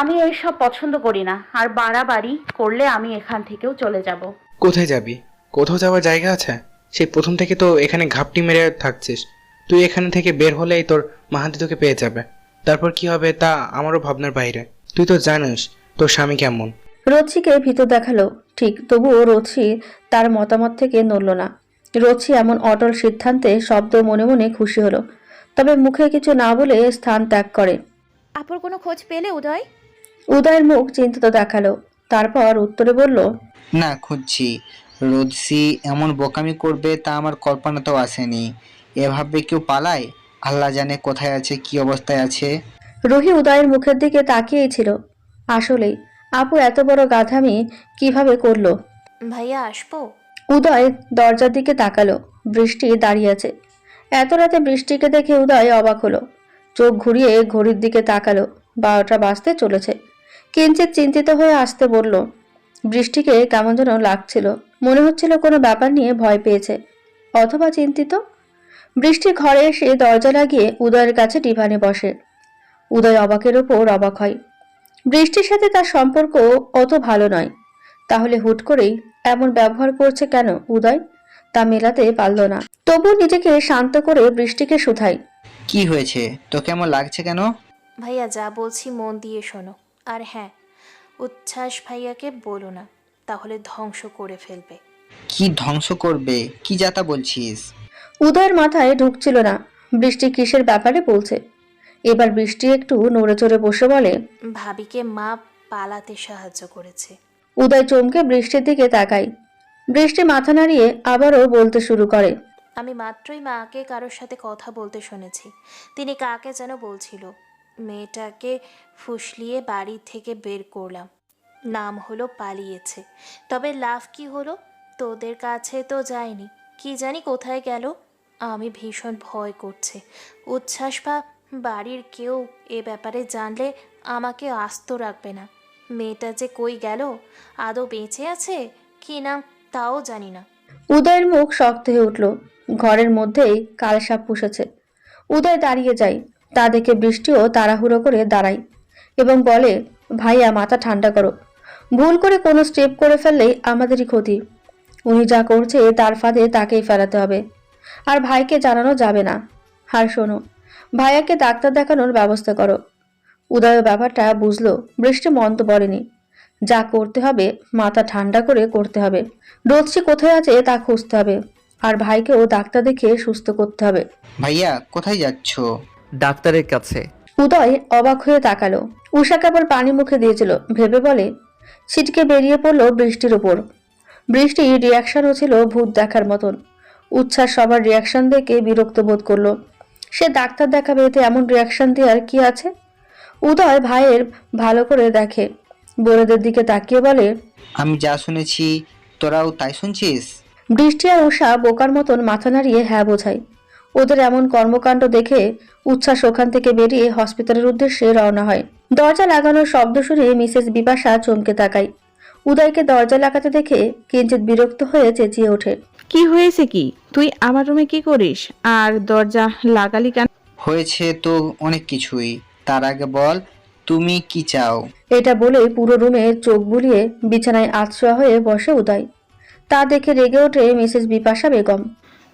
আমি এইসব পছন্দ করি না আর বাড়াবাড়ি করলে আমি এখান থেকেও চলে যাব। কোথায় যাবি? কোথাও যাওয়ার জায়গা আছে? সেই প্রথম থেকে তো এখানে ঘাপটি মেরে থাকছিস। তুই এখানে থেকে বের হলেই তোর মাহাতি তোকে পেয়ে যাবে। তারপর কি হবে তা আমারও ভাবনার বাইরে। তুই তো জানিস তোর স্বামী কেমন। রোচিকে ভিতর দেখাল। ঠিক তবুও রোচি তার মতামত থেকে নড়ল না। রোচি এমন অটল সিদ্ধান্তে শব্দ মনে মনে খুশি হলো। তবে মুখে কিছু না বলে স্থান ত্যাগ করে। আপুর কোনো খোঁজ পেলে উদয়? উদয়ের মুখ চিন্তিত দেখাল। তারপর উত্তরে বলল না খুঁজছি। রোদসি এমন বোকামি করবে তা আমার কল্পনাতেও আসেনি। এভাবে কেউ পালায়? আল্লাহ জানে কোথায় আছে কি অবস্থায় আছে? রুহি উদয়ের মুখের দিকে তাকিয়েই ছিল। আসলেই আপু এত বড় গাধামি কীভাবে করল? ভাইয়া আসব? উদয় দরজার দিকে তাকালো। বৃষ্টি দাঁড়িয়ে আছে। এত রাতে বৃষ্টিকে দেখে উদয় অবাক হলো। চোখ ঘুরিয়ে ঘড়ির দিকে তাকালো। বারোটা বাজতে চলেছে। কিঞ্চিত চিন্তিত হয়ে আসতে বলল। বৃষ্টিকে কেমন যেন লাগছিল। মনে হচ্ছিল কোনো ব্যাপার নিয়ে ভয় পেয়েছে। অথবা চিন্তিত? বৃষ্টি ঘরে এসে দরজা লাগিয়ে উদয়ের কাছে ডিভানে বসে। উদয় অবাকের ওপর অবাক হয়। বৃষ্টির সাথে তার সম্পর্ক অত ভালো নয়। তাহলে হুট করেই এমন ব্যবহার করছে কেন উদয়? তা মেলাতে পারল না। তবু নিজেকে শান্ত করে বৃষ্টিকে শুধাই। কি হয়েছে? তো কেমন লাগছে কেন? ভাইয়া যা বলছি মন দিয়ে শোনো। আর হ্যাঁ উচ্ছ্বাস ভাইয়াকে বলো না তাহলে ধ্বংস করে ফেলবে। কি ধ্বংস করবে? কি যাতা বলছিস? উদয়ের মাথায় ঢুকছিল না বৃষ্টি কিসের ব্যাপারে বলছে? এবার বৃষ্টি একটু নড়ে চড়ে বসে বলে ভাবিকে মা পালাতে সাহায্য করেছে। উদয় চমকে বৃষ্টির দিকে তাকাই বৃষ্টি মাথা নাড়িয়ে আবারও বলতে শুরু করে। আমি মাত্রই মাকে কারোর সাথে কথা বলতে শুনেছি। তিনি কাকে যেন বলছিল মেয়েটাকে ফুসলিয়ে বাড়ি থেকে বের করলাম। নাম হলো পালিয়েছে। তবে লাভ কি হলো? তোদের কাছে তো যায়নি। কি জানি কোথায় গেল? আমি ভীষণ ভয় করছে। উচ্ছ্বাস বা বাড়ির কেউ এ ব্যাপারে জানলে আমাকে আস্ত রাখবে না। মেয়েটা যে কই গেল? আদৌ বেঁচে আছে? কি না তাও জানি না। উদয়ের মুখ শক্ত হয়ে উঠল। ঘরের মধ্যেই কালসাপ পুষেছে। উদয় দাঁড়িয়ে যায় তা দেখে বৃষ্টিও তাড়াহুড়ো করে দাঁড়ায় এবং বলে, ভাইয়া, মাথা ঠান্ডা করো। ভুল করে কোনো স্টেপ করে ফেললেই আমাদেরই ক্ষতি। উনি যা করছে তার ফাঁদে তাকেই ফেলাতে হবে। আর ভাইকে জানানো যাবে না। আর শোনো, ভাইয়াকে ডাক্তার দেখানোর ব্যবস্থা করো উদয় ব্যাপারটা বুঝলো, বৃষ্টি মন্ত বলেনি যা করতে হবে, মাথা ঠান্ডা করে করতে হবে। রোদসি কোথায় আছে তা খুঁজতে হবে। আর ভাইকেও ডাক্তার দেখে সুস্থ করতে হবে। ভাইয়া, কোথায় যাচ্ছ? ডাক্তারের কাছে। উদয় অবাক হয়ে তাকালো। উষা কেবল পানি মুখে দিয়েছিল ভেবে বলে ছিটকে বেরিয়ে পড়ল বৃষ্টির উপর। বৃষ্টি রিয়াকশনও ছিল ভূত দেখার মতন। উচ্ছ্বাস সবার রিয়াকশন দেখে বিরক্ত বোধ করল। সে ডাক্তার দেখাবে এতে এমন রিয়াকশন দেওয়ার কি আছে? উদয় ভাইয়ের ভালো করে দেখে। বোনেদের দিকে তাকিয়ে বলে আমি যা শুনেছি তোরাও তাই শুনছিস? বৃষ্টি আর উষা বোকার মতন মাথা নাড়িয়ে হ্যাঁ বোঝায়। ওদের এমন কর্মকাণ্ড দেখে উচ্ছ্বাস ওখান থেকে বেরিয়ে হসপিটালের উদ্দেশ্যে রওনা হয়। দরজা লাগানোর শব্দ শুনে মিসেস বিপাশা চমকে তাকায়। উদয়কে দরজা লাগাতে দেখে কিঞ্চিত বিরক্ত হয়ে চেঁচিয়ে ওঠে। কি হয়েছে কি? তুই আমার রুমে কি করিস? আর দরজা লাগালি কেন? হয়েছে তো অনেক কিছুই। তার আগে বল তুমি কি চাও? এটা বলে পুরো রুমে চোখ বুলিয়ে বিছানায় আতশোয়া হয়ে বসে উদয়। তা দেখে রেগে ওঠে মিসেস বিপাশা বেগম।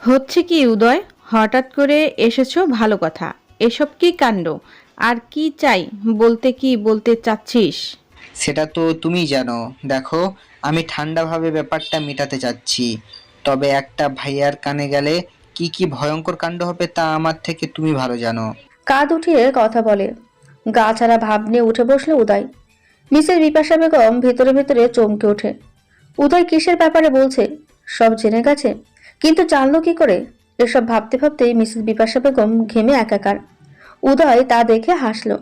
হচ্ছে কি উদয়? হঠাৎ করে এসেছ ভালো কথা। এসব কি কাণ্ড? আর কি চাই? বলতে কি বলতে চাচ্ছিস? সেটা তো তুমি জানো। দেখো আমি ঠান্ডাভাবে ব্যাপারটা মেটাতে চাচ্ছি। তবে একটা ভাইয়ার কানে গেলে কি কি ভয়ঙ্কর কাণ্ড হবে তা আমার থেকে তুমি ভালো জানো। কাঁধ উঠিয়ে কথা বলে। গা ছাড়া ভাব নিয়ে উঠে বসল উদয়। মিসেস বিপাশা বেগম ভিতরে ভিতরে চমকে ওঠে। উদয় কিসের ব্যাপারে বলছে? সব জেনে গেছে? কিন্তু জানলো কি করে? এসব ভাবতে ভাবতেই মিসেস বিপাশা বেগম ঘেমে একাকার। উদয় তা দেখে হাসলো।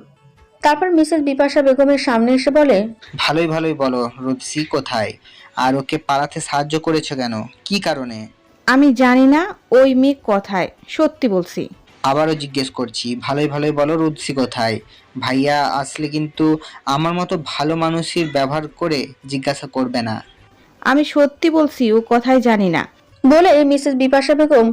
তারপর মিসেস বিপাশা বেগমের সামনে এসে বলে ভালোই ভালোই বলো রুদসি কোথায়? আর ওকে পালাতে সাহায্য করেছ কেন? কি কারণে? আমি জানি না ওই মেয়ে কথায় সত্যি বলছি। আবারও জিজ্ঞেস করছি ভালোই ভালোই বলো রুদসি কোথায়? ভাইয়া আসলে কিন্তু আমার মতো ভালো মানুষের ব্যবহার করে জিজ্ঞাসা করবে না। আমি সত্যি বলছি ও কথায় জানি না। বলে মিসেস বিপাশা বেগম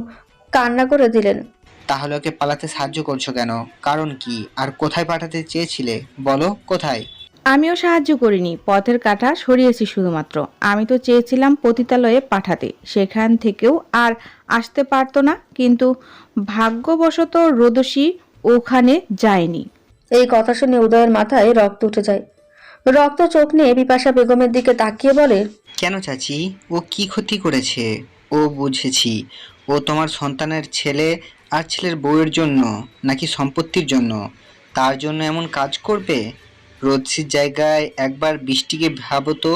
কান্না করে দিলেন। তাহলে ওকে পালাতে সাহায্য করছ কেন? কারণ কি? আর কোথায় পাঠাতে চেয়েছিলে? বলো কোথায়? আমিও সাহায্য করিনি পথের কাঁটা সরিয়েছি শুধুমাত্র। আমি তো চেয়েছিলাম পতিতালয়ে পাঠাতে সেখান থেকেও আর আসতে পারতো না কিন্তু ভাগ্যবশত রোদসী ওখানে যায়নি। এই কথা শুনে উদয়ের মাথায় রক্ত উঠে যায়। রক্ত চোখ নিয়ে বিপাশা বেগমের দিকে তাকিয়ে বলে কেন চাচি? ও কি ক্ষতি করেছে? ও বুঝেছি। ও তোমার সন্তানের ছেলে আর ছেলের বউয়ের জন্য নাকি সম্পত্তির জন্য? তার জন্য এমন কাজ করবে? রোদসির জায়গায় একবার বৃষ্টিকে ভাবো তো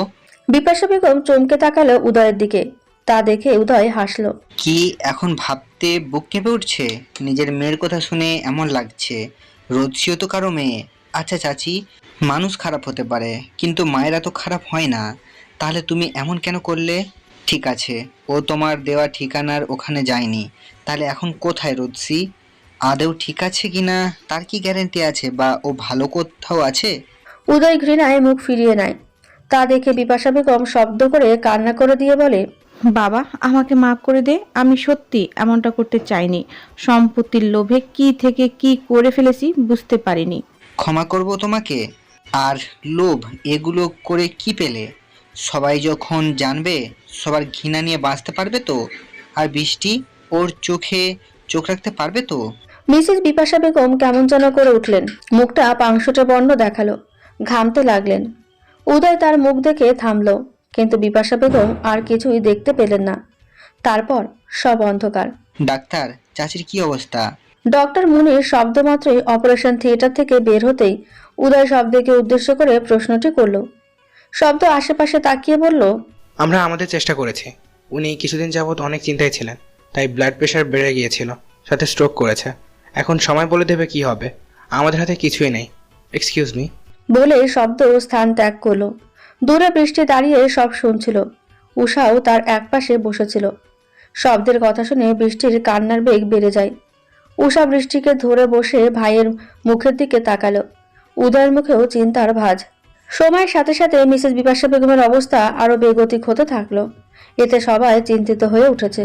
বিপাশা বেগম চমকে তাকালো উদয়ের দিকে। তা দেখে উদয় হাসলো। কি এখন ভাবতে বুক কেঁপে উঠছে? নিজের মেয়ের কথা শুনে এমন লাগছে। রোদসিও তো কারও মেয়ে। আচ্ছা চাচি মানুষ খারাপ হতে পারে কিন্তু মায়েরা তো খারাপ হয় না। তাহলে তুমি এমন কেন করলে? ঠিক আছে। ও তোমার দেওয়া ঠিকানার ওখানে যায়নি। তাহলে এখন কোথায় রোদসি আদেও ঠিক আছে কিনা? তার কি গ্যারেন্টি আছে? বা ও ভালো কোথাও আছে? উদয় ঘৃণায় মুখ ফিরিয়ে নেয়। তা দেখে বিপাশা বেগম শব্দ করে কান্না করে দিয়ে বলে বাবা আমাকে মাফ করে দে। আমি সত্যি এমনটা করতে চাইনি। সম্পত্তির লোভে কি থেকে কি করে ফেলেছি বুঝতে পারিনি। ক্ষমা করব তোমাকে? আর লোভ এগুলো করে কি পেলে? সবাই যখন জানবে সবার ঘৃণা নিয়ে বাঁচতে পারবে তো? আর বৃষ্টি ওর চোখে চোখ রাখতে পারবে তো? মিসেস বিপাশা বেগম কেমন যেন করে উঠলেন। মুখটা পাংশুটে বর্ণ দেখাল। ঘামতে লাগলেন। উদয় তার মুখ দেখে থামলো কিন্তু বিপাশা বেগম আর কিছুই দেখতে পেলেন না। তারপর সব অন্ধকার। ডাক্তার চাচির কি অবস্থা? ডক্টর মুনির শব্দমাত্রই অপারেশন থিয়েটার থেকে বের হতেই উদয় শব্দকে উদ্দেশ্য করে প্রশ্নটি করল। শব্দ আশেপাশে তাকিয়ে বলল আমরা আমাদের চেষ্টা করেছি। উনি কিছুদিন যাবৎ অনেক চিন্তায় ছিলেন তাই ব্লাড প্রেশার বেড়ে গিয়েছিল সাথে স্ট্রোক করেছে। এখন সময় বলে দেবে কি হবে? আমাদের হাতে কিছুই নেই। এক্সকিউজ মি বলে শব্দ স্থান ত্যাগ করল। দূরে বৃষ্টি দাঁড়িয়ে সব শুনছিল। উষাও তার একপাশে বসেছিল। শব্দের কথা শুনে বৃষ্টির কান্নার বেগ বেড়ে যায়। উষা বৃষ্টিকে ধরে বসে ভাইয়ের মুখের দিকে তাকালো। উদয়ের মুখেও চিন্তার ভাঁজ। সময়ের সাথে সাথে মিসেস বিপাশা বেগমের অবস্থা আরও বেগতিক হতে থাকল। এতে সবাই চিন্তিত হয়ে উঠেছে।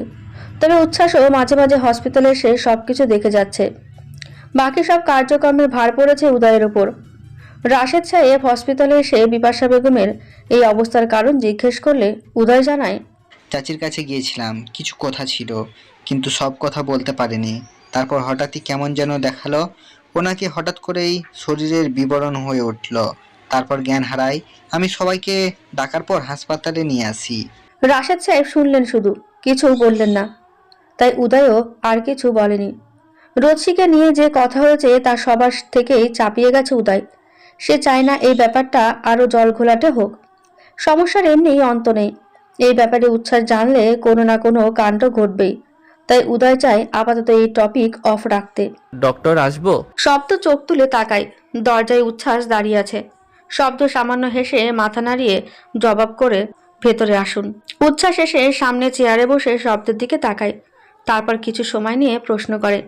তবে উচ্ছ্বাসও মাঝে মাঝে হসপিটালে এসে সব কিছু দেখে যাচ্ছে। বাকি সব কার্যক্রমের ভার পড়েছে উদয়ের ওপর রাশেদ সাহেব হসপিটালে এসে বিপাশা বেগমের এই অবস্থার কারণ জিজ্ঞেস করলে উদয় জানায়, চাচির কাছে গিয়েছিলাম, কিছু কথা ছিল, কিন্তু সব কথা বলতে পারেনি। তারপর হঠাৎই কেমন যেন দেখাল, ওনাকে হঠাৎ করেই শরীরের বিবরণ হয়ে উঠল। তারপর জ্ঞান হারাই আমি সবাইকে ডাকার পর হাসপাতালে নিয়ে আসি। রাশেদ সাহেব শুনলেন শুধু কিছু বললেন না। তাই উদয়ও আর কিছু বলেনি। রোদসিকে নিয়ে যে কথা হয়েছে তা সবার থেকেই চাপিয়ে গেছে উদয়। সে চায় না এই ব্যাপারটা আরও জল ঘোলাটে হোক। সমস্যার এমনিই অন্ত নেই। এই ব্যাপারে উচ্ছ্বাস জানলে কোনো না কোনো কাণ্ড ঘটবেই। তাই উদয় চায় আপাতত এই টপিক অফ রাখতে। ডক্টর আসব? শব্দ চোখ তুলে তাকায়। দরজায় উচ্ছ্বাস দাঁড়িয়ে আছে। শব্দ সামান্য হেসে মাথা নাড়িয়ে জবাব করে ভেতরে আসুন। উচ্ছ্বাস এসে সামনে চেয়ারে বসে শব্দের দিকে তাকায়। তারপর কিছু সময় নিয়ে প্রশ্ন করে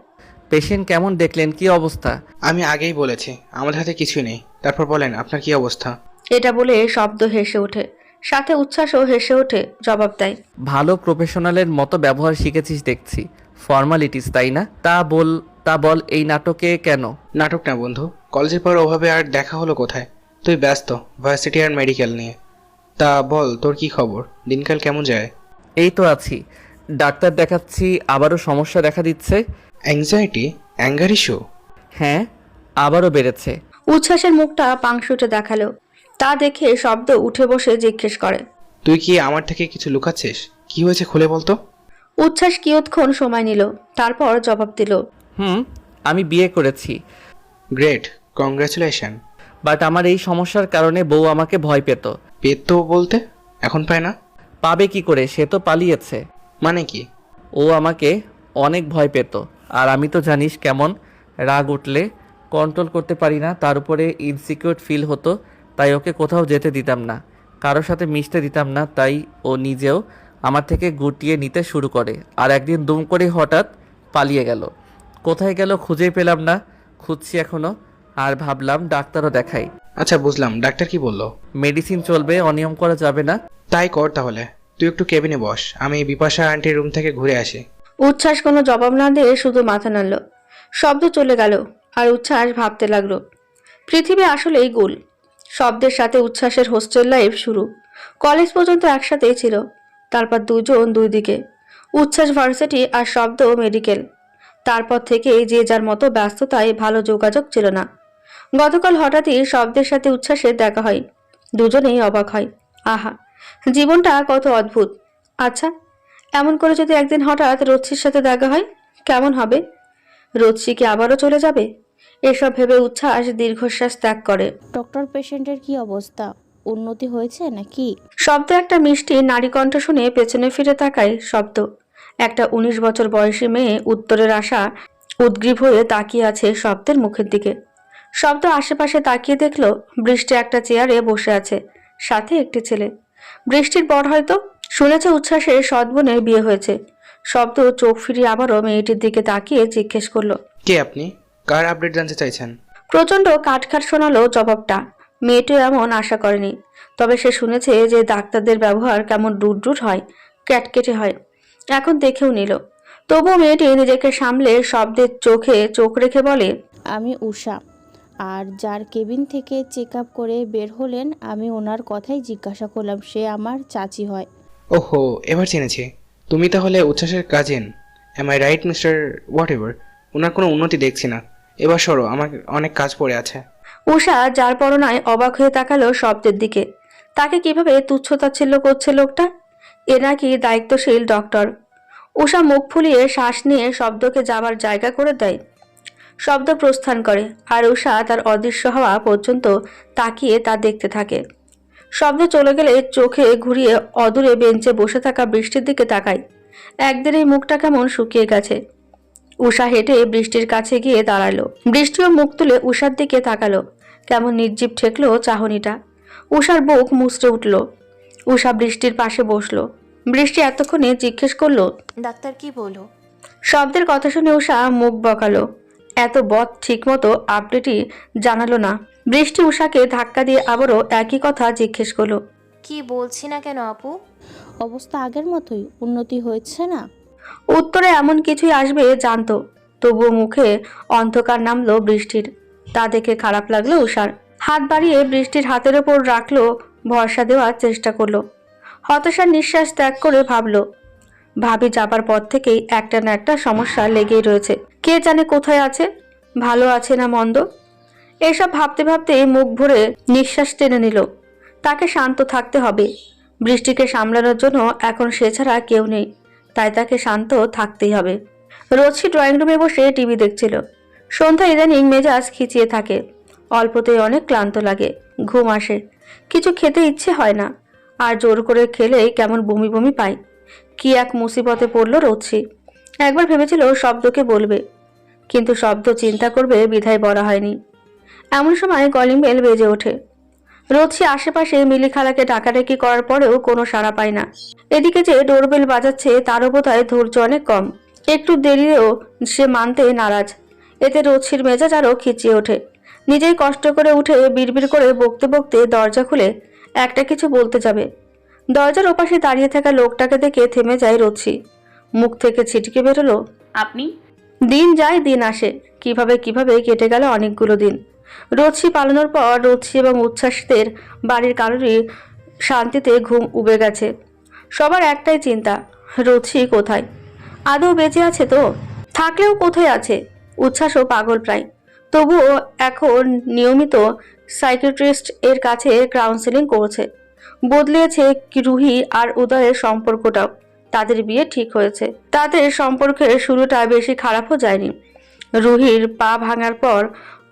পেশেন্ট কেমন দেখলেন? কি অবস্থা? আমি আগেই বলেছি আমাদের হাতে কিছুই নেই। তারপর বলেন আপনার কি অবস্থা? এটা বলে শব্দ হেসে ওঠে। সাথে উচ্ছ্বাসও হেসে ওঠে জবাব দেয় ভালো প্রফেশনালের মতো ব্যবহার শিখেছিস দেখছি। ফর্মালিটিস তাই না? তা বল তা বল এই নাটকে কেন? নাটক না বন্ধু কলেজের পর ওভাবে আর দেখা হলো কোথায়? তুই ব্যস্ত ভার্সিটি আর মেডিকেল নিয়ে। তা বল তোর কি খবর? দিনকাল কেমন যায়? এই তো আছি। ডাক্তার দেখাচ্ছি আবারও সমস্যা দেখা দিচ্ছে। অ্যাংজাইটি অ্যাঙ্গার ইস্যু হ্যাঁ আবারও বেড়েছে। উচ্ছ্বাসের মুখটা পাংশুটে দেখাল। তা দেখে শব্দ উঠে বসে জিজ্ঞেস করে। তুই কি আমার থেকে কিছু লুকাচ্ছিস? কি হয়েছে খুলে বলতো? উচ্ছ্বাস কিয়ৎক্ষণ সময় নিল তারপর জবাব দিল। হুম আমি বিয়ে করেছি। গ্রেট কংগ্রাচুলেশন বাট আমার এই সমস্যার কারণে বউ আমাকে ভয় পেত। পেত বলতে? এখন পায় না? পাবে কি করে? সে তো পালিয়েছে। মানে কি? ও আমাকে অনেক ভয় পেত। আর আমি তো জানিস কেমন রাগ উঠলে কন্ট্রোল করতে পারি না তার উপরে ইনসিকিউর ফিল হতো তাই ওকে কোথাও যেতে দিতাম না। কারোর সাথে মিশতে দিতাম না তাই ও নিজেও আমার থেকে গুটিয়ে নিতে শুরু করে। আর একদিন দুম করে হঠাৎ পালিয়ে গেল। কোথায় গেল খুঁজেই পেলাম না খুঁজছি এখনও। আর ভাবলাম ডাক্তারও দেখাই। আচ্ছা বুঝলাম। ডাক্তার কি বলল? মেডিসিন চলবে অনিয়ম করা যাবে না। তাই কর তাহলে। তুই একটু কেবিনে বস। আমি বিপাশা আন্টির রুম থেকে ঘুরে আসি। উচ্ছ্বাস কোনো জবাব না দিয়ে শুধু মাথা নাড়ল। শব্দ চলে গেল আর উচ্ছ্বাস ভাবতে লাগল পৃথিবী আসলেই গোল। শব্দের সাথে উচ্ছ্বাসের হোস্টেল লাইফ শুরু। কলেজ পর্যন্ত একসাথেই ছিল তারপর দুজন দুই দিকে। উচ্ছ্বাস ভার্সিটি আর শব্দ মেডিকেল তারপর থেকে যে যার মতো ব্যস্ততায় ভালো যোগাযোগ ছিল না। গতকাল হঠাৎই শব্দের সাথে উচ্ছ্বাসের দেখা হয়। দুজনেই অবাক হয়। আহা জীবনটা কত অদ্ভুত। আচ্ছা এমন করে যদি একদিন হঠাৎ রচ্ছির সাথে দেখা হয় কেমন হবে? রচ্ছি কি আবারও চলে যাবে? এসব ভেবে উচ্ছ্বাস দীর্ঘশ্বাস ত্যাগ করে। ডক্টর পেশেন্টের কি অবস্থা? উন্নতি হয়েছে নাকি? শব্দ একটা মিষ্টি নারী কণ্ঠ শুনে পেছনে ফিরে তাকায় শব্দ। একটা উনিশ বছর বয়সী মেয়ে উত্তরের আশা উদ্গ্রীব হয়ে তাকিয়ে আছে শব্দের মুখের দিকে। শব্দ আশেপাশে তাকিয়ে দেখল বৃষ্টি একটা চেয়ারে বসে আছে সাথে একটি ছেলে। বৃষ্টির পর হয়তো শুনেছে উচ্ছ্বাসে সদ্বনের বিয়ে হয়েছে। শব্দ চোখ ফিরিয়ে আবারও মেয়েটির দিকে তাকিয়ে জিজ্ঞেস করল কে আপনি? কার আপডেট জানতে চাইছেন? প্রচণ্ড কাটখাট শোনালো জবাবটা। মেয়েটিও এমন আশা করেনি তবে সে শুনেছে যে ডাক্তারদের ব্যবহার কেমন রুট হয় ক্যাটকেটে হয়। এখন দেখেও নিল। তবুও মেয়েটি নিজেকে সামলে শব্দের চোখে চোখ রেখে বলে আমি উষা আর যার কেবিন থেকে চেক আপ করে বের হলেন আমি ওনার কথাই জিজ্ঞাসা করলাম সে আমার চাচি হয়। ওহো এবার চিনেছি তুমি তাহলে উচ্ছ্বাসের cousin am I right mister whatever ওনার কোনো উন্নতি দেখছি না। এবার সরো আমার অনেক কাজ পড়ে আছে। উষা যার পরনায় অবাক হয়ে তাকালো শব্দের দিকে। তাকে কীভাবে তুচ্ছতাচ্ছিল্য করছে লোকটা? এ নাকি দায়িত্বশীল ডক্টর উষা মুখ ফুলিয়ে শ্বাস নিয়ে শব্দকে যাবার জায়গা করে দেয়। শব্দ প্রস্থান করে আর উষা তার অদৃশ্য হওয়া পর্যন্ত তাকিয়ে তা দেখতে থাকে। শব্দ চলে গেলে চোখে ঘুরিয়ে অদূরে বেঞ্চে বসে থাকা বৃষ্টির দিকে তাকায়। একদিন এই মুখটা কেমন শুকিয়ে গেছে। উষা হেঁটে বৃষ্টির কাছে গিয়ে দাঁড়াল। বৃষ্টিও মুখ তুলে উষার দিকে তাকালো। কেমন নির্জীব ঠেকলো চাহনিটা। উষার বুক মুচড়ে উঠল। উষা বৃষ্টির পাশে বসল। বৃষ্টি এতক্ষণে জিজ্ঞেস করল ডাক্তার কি বলো শব্দের কথা শুনে উষা মুখ বকালো। এত বদ ঠিকমতো আপডেটই জানালো না। বৃষ্টি উষাকে ধাক্কা দিয়ে আবারও একই কথা জিজ্ঞেস করল। কি বলছি না কেন আপু? অবস্থা আগের মতোই উন্নতি হয়েছে না? উত্তরে এমন কিছুই আসবে জানতো তবুও মুখে অন্ধকার নামলো বৃষ্টির। তা দেখে খারাপ লাগল উষার হাত বাড়িয়ে বৃষ্টির হাতের ওপর রাখল ভরসা দেওয়ার চেষ্টা করল। হতাশার নিঃশ্বাস ত্যাগ করে ভাবলো ভাবি যাবার পর থেকেই একটা না একটা সমস্যা লেগেই রয়েছে। কে জানে কোথায় আছে? ভালো আছে না মন্দ? এসব ভাবতে ভাবতে মুখ ভরে নিঃশ্বাস টেনে নিল। তাকে শান্ত থাকতে হবে। বৃষ্টিকে সামলানোর জন্য এখন সে ছাড়া কেউ নেই। তাই তাকে শান্ত থাকতেই হবে। রোজই ড্রয়িং রুমে বসে টিভি দেখছিল। সন্ধ্যা ইদানিং মেজাজ খিচিয়ে থাকে। অল্পতেই অনেক ক্লান্ত লাগে। ঘুম আসে। কিছু খেতে ইচ্ছে হয় না। আর জোর করে খেলেই কেমন বমি বমি পায়। কি এক মুসিবতে পড়ল রোজছি একবার ভেবেছিল শব্দকে বলবে, কিন্তু শব্দ চিন্তা করবে বিধায় বলা হয়নি। এমন সময় কলিং বেল বেজে ওঠে। রোজছি আশেপাশে মিলিখালাকে ডাকাডাকি করার পরেও কোনো সাড়া পায় না। এদিকে যে ডোরবেল বাজাচ্ছে তারও বোধহয় ধৈর্য অনেক কম। একটু দেরিও সে মানতে নারাজ। এতে রোজছির মেজাজ আরও খিচিয়ে ওঠে। নিজেই কষ্ট করে উঠে বিড়বিড় করে বকতে বকতে দরজা খুলে একটা কিছু বলতে যাবে। দরজার ওপাশে দাঁড়িয়ে থাকা লোকটাকে দেখে থেমে যায় রোজছি মুখ থেকে ছিটকে বেরোলো আপনি? দিন যায় দিন আসে কীভাবে কীভাবে কেটে গেল অনেকগুলো দিন। রোজছি পালানোর পর রোজছি এবং উচ্ছ্বাসদের বাড়ির কারোরই শান্তিতে ঘুম উবে গেছে। সবার একটাই চিন্তা রোজছি কোথায়? আদৌ বেঁচে আছে তো? থাকলেও কোথায় আছে? উচ্ছ্বাসও পাগল প্রায়। তবুও এখন নিয়মিত সাইকিয়াট্রিস্ট এর কাছে কাউন্সেলিং করছে। বদলিয়েছে রুহি আর উদয়ের সম্পর্কটাও তাদের বিয়ে ঠিক হয়েছে। তাদের সম্পর্কের শুরুটা বেশি খারাপও যায়নি। রুহির পা ভাঙার পর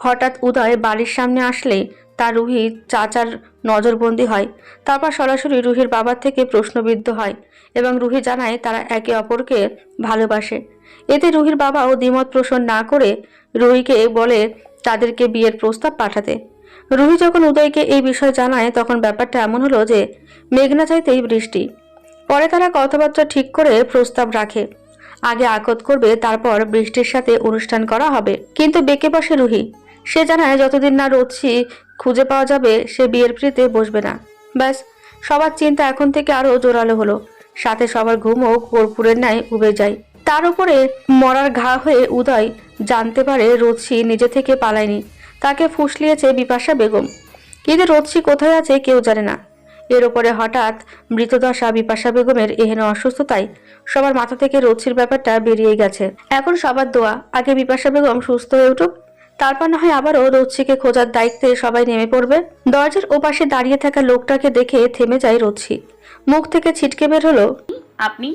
হঠাৎ উদয় বাড়ির সামনে আসলে তা রুহি চাচার নজরবন্দি হয়। তারপর সরাসরি রুহির বাবার থেকে প্রশ্নবিদ্ধ হয় এবং রুহি জানায় তারা একে অপরকে ভালোবাসে। এতে রুহির বাবাও দ্বিমত পোষণ না করে রুহিকে বলে তাদেরকে বিয়ের প্রস্তাব পাঠাতে। রুহি যখন উদয়কে এই বিষয় জানায়, তখন ব্যাপারটা এমন হলো যে মেঘনা চাইতেই বৃষ্টি। পরে তারা কথাবার্তা ঠিক করে প্রস্তাব রাখে। আগে আকত করবে, তারপর বৃষ্টির সাথে অনুষ্ঠান করা হবে। কিন্তু বেঁকে বসে রুহি। সে জানায়, যতদিন না রোদসি খুঁজে পাওয়া যাবে, সে বিয়ের পিড়িতে বসবে না। ব্যাস, সবার চিন্তা এখন থেকে আরও জোরালো হলো। সাথে সবার ঘুমও কর্পূরের ন্যায় উবে যায়। তার উপরে মরার ঘা হয়ে উদয় জানতে পারে রোদসি নিজে থেকে পালায়নি। তাকে ফুসলিয়েছে বিপাশা বেগম। কিন্তু রোদসি কোথায় আছে কেউ জানে না। এর ওপরে হঠাৎ মৃতদশা বিপাশা বেগমের এহেন অসুস্থতায় সবার মাথা থেকে রোদসির ব্যাপারটা বেরিয়ে গেছে। এখন সবার দোয়া, আগে বিপাশা বেগম সুস্থ হয়ে উঠুক, তারপর না হয় আবারও রোদসিকে খোঁজার দায়িত্বে সবাই নেমে পড়বে। দরজার ওপাশে দাঁড়িয়ে থাকা লোকটাকে দেখে থেমে যায় রোদসি। মুখ থেকে ছিটকে বের হলো, আপনি